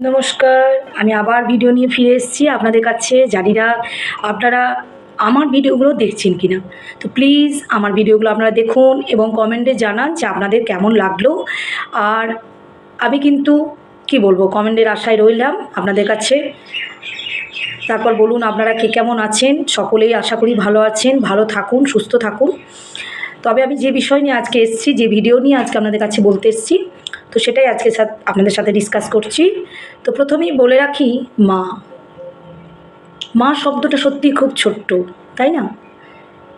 নমস্কার, আমি আবার ভিডিও নিয়ে ফিরে এসেছি আপনাদের কাছে। জানিরা, আপনারা আমার ভিডিওগুলো দেখছেন কি না তো প্লিজ আমার ভিডিওগুলো আপনারা দেখুন এবং কমেন্টে জানান যে আপনাদের কেমন লাগল। আর আমি কিন্তু, কি বলব কমেন্টের আশায় রইলাম আপনাদের কাছে। তারপর বলুন আপনারা কে কেমন আছেন? সকলেই আশা করি ভালো আছেন, ভালো থাকুন, সুস্থ থাকুন। তবে আমি যে বিষয় নিয়ে আজকে এসেছি, যে ভিডিও নিয়ে আজকে আপনাদের কাছে বলতে এসেছি তো সেটাই আজকে আপনাদের সাথে ডিসকাস করছি। তো প্রথমেই বলে রাখি, মা। মা শব্দটা সত্যি খুব ছোট্ট, তাই না?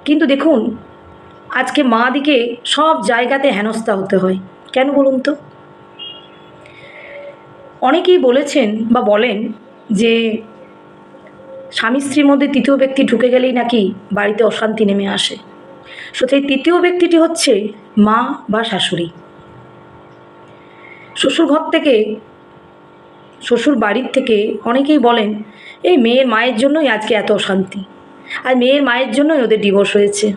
কিন্তু দেখুন, আজকে মা দিকে সব জায়গাতে হেনস্থা হতে হয়। কেন বলুন তো? অনেকেই বলেছেন বা বলেন যে, স্বামী স্ত্রীর মধ্যে তৃতীয় ব্যক্তি ঢুকে গেলেই নাকি বাড়িতে অশান্তি নেমে আসে। সো তৃতীয় ব্যক্তিটি হচ্ছে মা বা শাশুড়ি। শ্বশুর ঘর থেকে, শ্বশুর বাড়ির থেকে অনেকেই বলেন, এই মেয়ের মায়ের জন্যই আজকে এত অশান্তি। আর মেয়ের মায়ের জন্যই ওদের ডিভোর্স হয়েছে।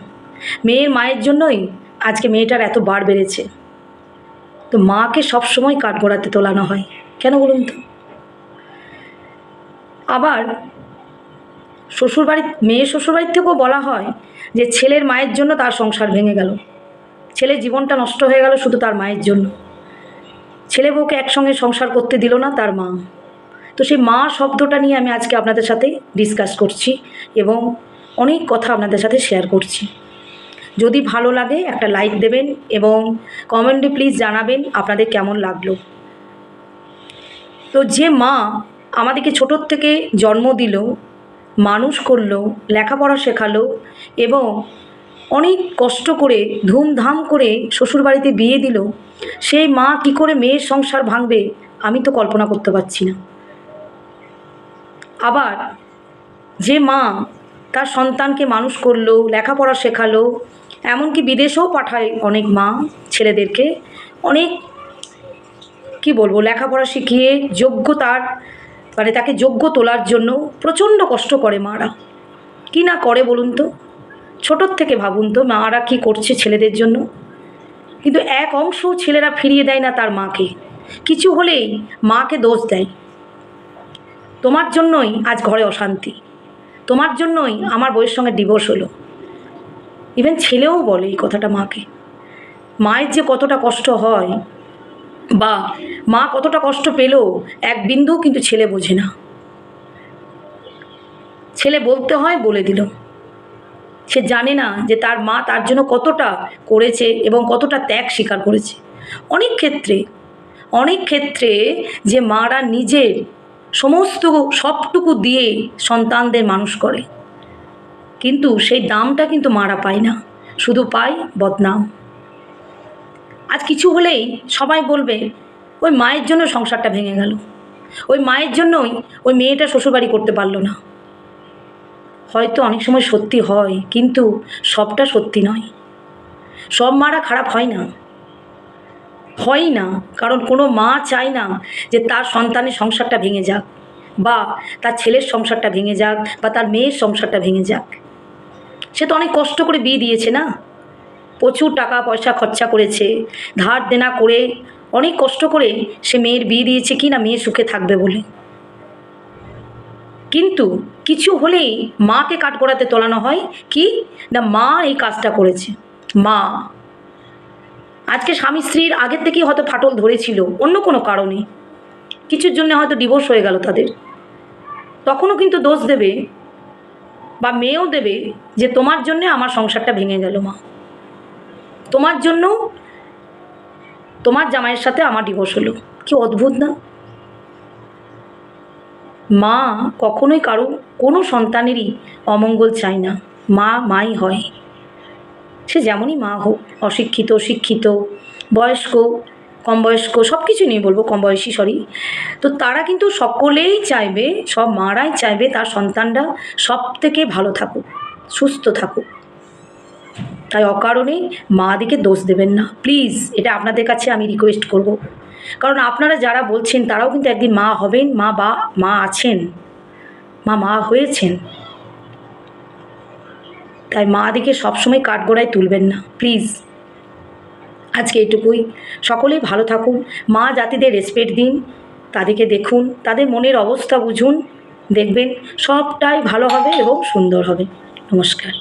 মেয়ের মায়ের জন্যই আজকে মেয়েটার এত বার বেড়েছে। তো মাকে সবসময় কাঠগড়াতে তোলানো হয়। কেন বলুন তো? আবার শ্বশুরবাড়ি মেয়ের শ্বশুরবাড়ির থেকেও বলা হয় যে ছেলের মায়ের জন্য তার সংসার ভেঙে গেল। ছেলের জীবনটা নষ্ট হয়ে গেল শুধু তার মায়ের জন্য। ছেলে বউকে একসঙ্গে সংসার করতে দিল না তার মা। তো সেই মা শব্দটা নিয়ে আমি আজকে আপনাদের সাথে ডিসকাস করছি এবং অনেক কথা আপনাদের সাথে শেয়ার করছি। যদি ভালো লাগে একটা লাইক দেবেন এবং কমেন্টে প্লিজ জানাবেন আপনাদের কেমন লাগল। তো যে মা আমাদেরকে ছোটোর থেকে জন্ম দিল, মানুষ করল, লেখাপড়া শেখালো এবং অনেক কষ্ট করে, ধুমধাম করে শ্বশুরবাড়িতে বিয়ে দিল। সেই মা কি করে মেয়ের সংসার ভাঙবে, আমি তো কল্পনা করতে পারছি না। আবার যে মা তার সন্তানকে মানুষ করল, লেখাপড়া শেখালো, এমনকি বিদেশেও পাঠায় অনেক মা ছেলেদেরকে। অনেক, কি বলব, লেখাপড়া শিখিয়ে যোগ্য তার মানে তাকে যোগ্য তোলার জন্য প্রচণ্ড কষ্ট করে মারা। কি না করে বলুন তো? ছোটোর থেকে ভাবুন তো, মারা কী করছে ছেলেদের জন্য? কিন্তু এক অংশ ছেলেরা ফিরিয়ে দেয় না তার মাকে। কিছু হলেই মাকে দোষ দেয়। তোমার জন্যই আজ ঘরে অশান্তি। তোমার জন্যই আমার বইয়ের সঙ্গে ডিভোর্স হলো। ইভেন ছেলেও বলে এই কথাটা মাকে। মায়ের যে কতটা কষ্ট হয় বা মা কতটা কষ্ট পেল, এক বিন্দু কিন্তু ছেলে বোঝে না। ছেলে বলতে হয় বলে দিল। সে জানে না যে তার মা তার জন্য কতটা করেছে এবং কতটা ত্যাগ স্বীকার করেছে। অনেক ক্ষেত্রে অনেক ক্ষেত্রে যে মারা নিজের সমস্ত সবটুকু দিয়ে সন্তানদের মানুষ করে, কিন্তু সেই দামটা কিন্তু মারা পায় না, শুধু পায় বদনাম। আজ কিছু হলেই সবাই বলবে, ওই মায়ের জন্য সংসারটা ভেঙে গেল। ওই মায়ের জন্যই ওই মেয়েটা শ্বশুরবাড়ি করতে পারল না। হয়তো অনেক সময় সত্যি হয়, কিন্তু সবটা সত্যি নয়। সব মারা খারাপ হয় না। হয় না, কারণ কোনো মা চায় না যে তার সন্তানের সংসারটা ভেঙে যাক, বা তার ছেলের সংসারটা ভেঙে যাক, বা তার মেয়ের সংসারটা ভেঙে যাক। সে তো অনেক কষ্ট করে বিয়ে দিয়েছে না? প্রচুর টাকা পয়সা খরচা করেছে, ধার দেনা করে অনেক কষ্ট করে সে মেয়ের বিয়ে দিয়েছে কি না মেয়ে সুখে থাকবে বলে। কিন্তু কিছু হলেই মাকে কাঠগড়াতে তোলানো হয়। কি? না, মা এই কাজটা করেছে। মা। আজকে স্বামী স্ত্রীর আগের থেকেই হয়তো ফাটল ধরেছিল, অন্য কোনো কারণে। কিছুর জন্য হয়তো ডিভোর্স হয়ে গেল তাদের। তখনও কিন্তু দোষ দেবে বা মেয়েও দেবে যে তোমার জন্যে আমার সংসারটা ভেঙে গেল, মা। তোমার জন্য তোমার জামাইয়ের সাথে আমার ডিভোর্স হলো। কি অদ্ভুত না? মা কখনোই কারও কোনো সন্তানেরই অমঙ্গল চায় না। মা, মাই হয়। সে যেমনই মা হোক, অশিক্ষিত, শিক্ষিত, বয়স্ক কম বয়স্ক সব কিছু নিয়ে বলব কম বয়সী সরি তো তারা কিন্তু সকলেই চাইবে, সব মারাই চাইবে তার সন্তানরা সব থেকে ভালো থাকুক, সুস্থ থাকুক। তাই অকারণে মা দিকে দোষ দেবেন না। প্লিজ এটা আপনাদের কাছে আমি রিকোয়েস্ট করব। কারণ আপনারা যারা বলছেন তারাও কিন্তু একদিন মা হবেন, মা বা, মা আছেন, মা মা হয়েছেন। তাই মা দিকে সবসময় কাঠগোড়ায় তুলবেন না, প্লিজ। আজকে এটুকুই। সকলেই ভালো থাকুন, মা জাতিদের রেসপেক্ট দিন, তাদেরকে দেখুন, তাদের মনের অবস্থা বুঝুন, দেখবেন সবটাই ভালো হবে এবং সুন্দর হবে। নমস্কার।